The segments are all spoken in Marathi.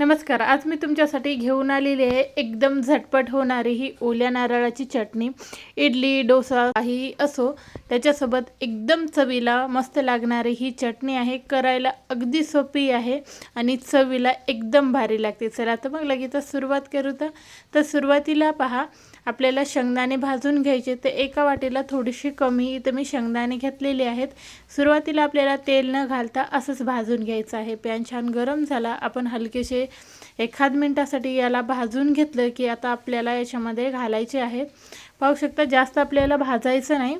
नमस्कार आज मी तुमच्यासाठी घेऊन आलेली आहे एकदम झटपट होणारी ही ओल्या नारळाची चटणी. इडली डोसा काही असो त्याच्यासोबत एकदम चवीला मस्त लागणारी ही चटणी आहे. करायला अगदी सोपी आहे आणि चवीला एकदम भारी लागते. चला तर मग लगेच सुरुवात करू तर. तर सुरुवातीला पहा आपल्याला शेंगदाणे भाजून घ्यायचे. तर एका वाटीला थोडीशी कमी इथं मी शेंगदाणे घेतलेले आहेत. सुरुवातीला आपल्याला तेल न घालता असंच भाजून घ्यायचं आहे. पॅन छान गरम झाला. आपण हलकेसे एखाद मिनटासाठी याला भाजून घेतलं की आता आपल्याला याच्यामध्ये घालायचे आहेत पाहू शकता जास्त आपल्याला भाजायचं नाही.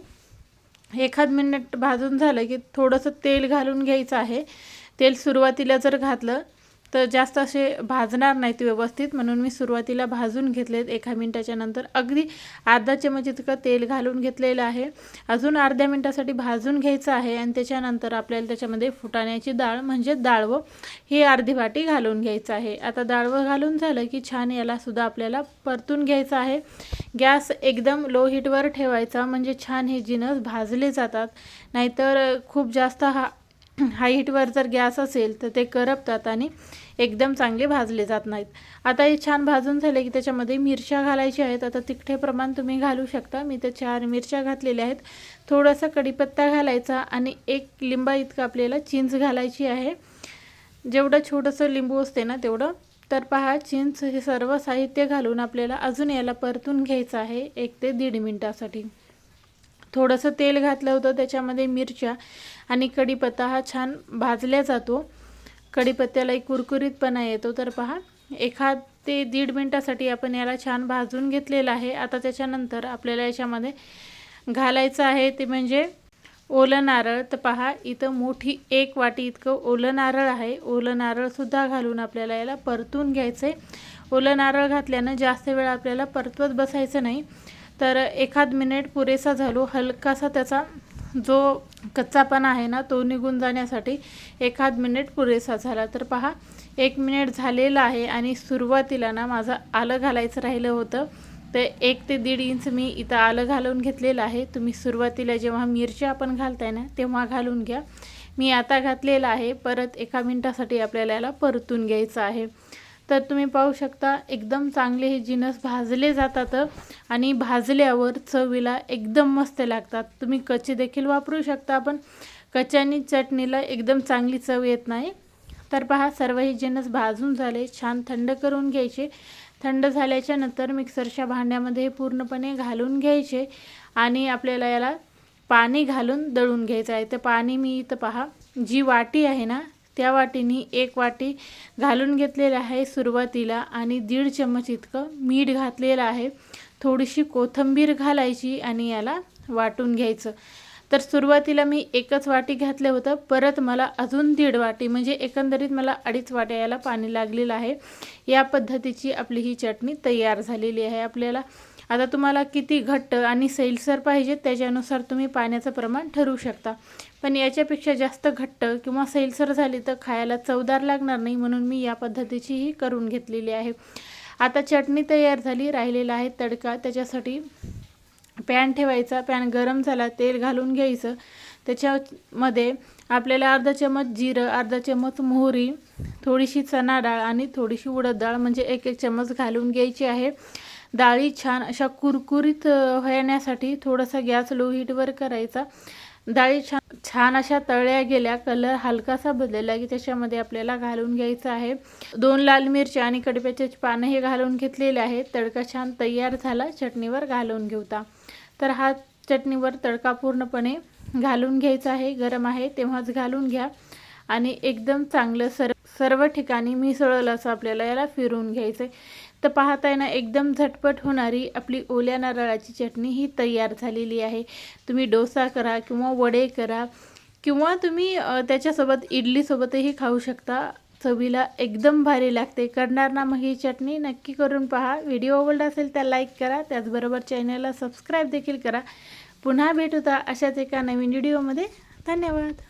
एखाद मिनिट भाजून झालं की थोडंसं तेल घालून घ्यायचं आहे. तेल सुरुवातीला जर घातलं तर जास्त असे भाजणार नाहीत व्यवस्थित. म्हणून मी सुरुवातीला भाजून घेतलेत एका मिनटाच्या नंतर. अगदी अर्धा चमच इतकं तेल घालून घेतलेलं आहे. अजून अर्ध्या मिनटासाठी भाजून घ्यायचं आहे आणि त्याच्यानंतर आपल्याला त्याच्यामध्ये फुटाण्याची डाळ म्हणजे डाळवं ही अर्धी वाटी घालून घ्यायचं आहे. आता डाळवं घालून झालं की छान यालासुद्धा आपल्याला परतून घ्यायचं आहे. गॅस एकदम लो हीटवर ठेवायचा म्हणजे छान हे जिनस भाजले जातात. नाहीतर खूप जास्त हा हाय हीटवर जर गॅस असेल तर ते करपतात आणि एकदम चांगले भाजले जात नाहीत. आता हे छान भाजून झाले की त्याच्यामध्ये मिरच्या घालायच्या आहेत. आता तिखटे प्रमाण तुम्ही घालू शकता. मी तर चार मिरच्या घातलेल्या आहेत. थोडासा कढीपत्ता घालायचा आणि एक लिंबा इतकं आपल्याला चिंच घालायची आहे. जेवढं छोटंसं लिंबू असते ना तेवढं. तर पहा चिंच हे सर्व साहित्य घालून आपल्याला अजून याला परतून घ्यायचं आहे एक ते दीड मिनटासाठी. थोडंसं तेल घातलं होतं त्याच्यामध्ये मिरच्या आणि कढीपत्ता हा छान भाजल्या जातो. कढीपत्त्याला एक कुरकुरीतपणा येतो. तर पहा एखाद ते दीड मिनटासाठी आपण याला छान भाजून घेतलेलं आहे. आता त्याच्यानंतर आपल्याला याच्यामध्ये घालायचं आहे ते म्हणजे ओलं नारळ. तर पहा इथं मोठी एक वाटी इतकं ओलं नारळ आहे. ओलं नारळसुद्धा घालून आपल्याला याला परतून घ्यायचं आहे ओलं नारळ घातल्यानं जास्त वेळ आपल्याला परतवत बसायचं नाही. तर एखाद मिनिट पुरेसा झालो हलकासा त्याचा जो कच्चापणा आहे ना तो निघून जाण्यासाठी एखाद मिनिट पुरेसा झाला. तर पहा एक मिनिट झालेला आहे आणि सुरुवातीला ना माझं आलं घालायचं राहिलं होतं. तर एक ते दीड इंच मी इथं आलं घालून घेतलेलं आहे. तुम्ही सुरुवातीला जेव्हा मिरच्या आपण घालताय ना तेव्हा घालून घ्या. मी आता घातलेलं आहे. परत एका मिनटासाठी आपल्याला याला परतून घ्यायचं आहे. तर तुम्ही पाहू शकता एकदम चांगले हे जिनस भाजले जातात आणि भाजल्यावर चवीला एकदम मस्त लागतात. तुम्ही कच्चे देखील वापरू शकता पण कच्च्यानी चटणीला एकदम चांगली चव येत नाही. तर पहा सर्व हे जिनस भाजून झाले छान थंड करून घ्यायचे. थंड झाल्याच्यानंतर मिक्सरच्या भांड्यामध्ये हे पूर्णपणे घालून घ्यायचे आणि आपल्याला याला पाणी घालून दळून घ्यायचं आहे. तर पाणी मी इथं पहा जी वाटी आहे ना त्या वाटीनी एक वाटी घालून घेतलेलं आहे सुरुवातीला आणि दीड चम्मच इतकं मीठ घातलेलं आहे. थोडीशी कोथिंबीर घालायची आणि याला वाटून घ्यायचं. तर सुरुवातीला मी एकच वाटी घातलं होतं. परत मला अजून दीड वाटी म्हणजे एकंदरीत मला अडीच वाट्या याला पाणी लागलेलं आहे. या पद्धतीची आपली ही चटणी तयार झालेली आहे. आपल्याला आता तुम्हाला किती घट्ट आणि सैलसर पाहिजे त्याच्यानुसार तुम्ही पाण्याचं प्रमाण ठरवू शकता. पण याच्यापेक्षा जास्त घट्ट किंवा सैलसर झाली तर खायला चवदार लागणार नाही म्हणून मी या पद्धतीचीही करून घेतलेली आहे. आता चटणी तयार झाली राहिलेला आहे तडका. त्याच्यासाठी पॅन ठेवायचा पॅन गरम झाला तेल घालून घ्यायचं. त्याच्यामध्ये आपल्याला अर्धा चमच जिरं अर्धा चमच मोहरी थोडीशी चणा डाळ आणि थोडीशी उडद डाळ म्हणजे एक एक चमच घालून घ्यायची आहे. डाळी छान अशा कुरकुरीत होण्यासाठी थोडासा गॅस लो हीटवर करायचा. डाळी छान छान अशा तळल्या गेल्या कलर हलकासा बदलला की त्याच्यामध्ये आपल्याला घालून घ्यायचं आहे. दोन लाल मिरच्या आणि कडप्याचे पानं हे घालून घेतलेले आहेत. तडका छान तयार झाला चटणीवर घालून घेऊता. तर हा चटणीवर तडका पूर्णपणे घालून घ्यायचा आहे. गरम आहे तेव्हाच घालून घ्या. आणि एकदम चांगलं सर सर्व ठिकाणी मिसळलं असं आपल्याला याला फिरवून घ्यायचं आहे तर पाहताय ना एकदम झटपट होणारी आपली ओल्या नारळाची चटणी ही तयार झालेली आहे. तुम्ही डोसा करा किंवा वडे करा किंवा तुम्ही त्याच्यासोबत इडलीसोबतही खाऊ शकता. चवीला एकदम भारी लागते. करणार ना मग ही चटणी नक्की करून पहा. व्हिडिओ आवडला असेल तर लाईक करा. त्याचबरोबर चॅनलला सबस्क्राईब देखील करा. पुन्हा भेटूता अशाच एका नवीन व्हिडिओमध्ये. धन्यवाद.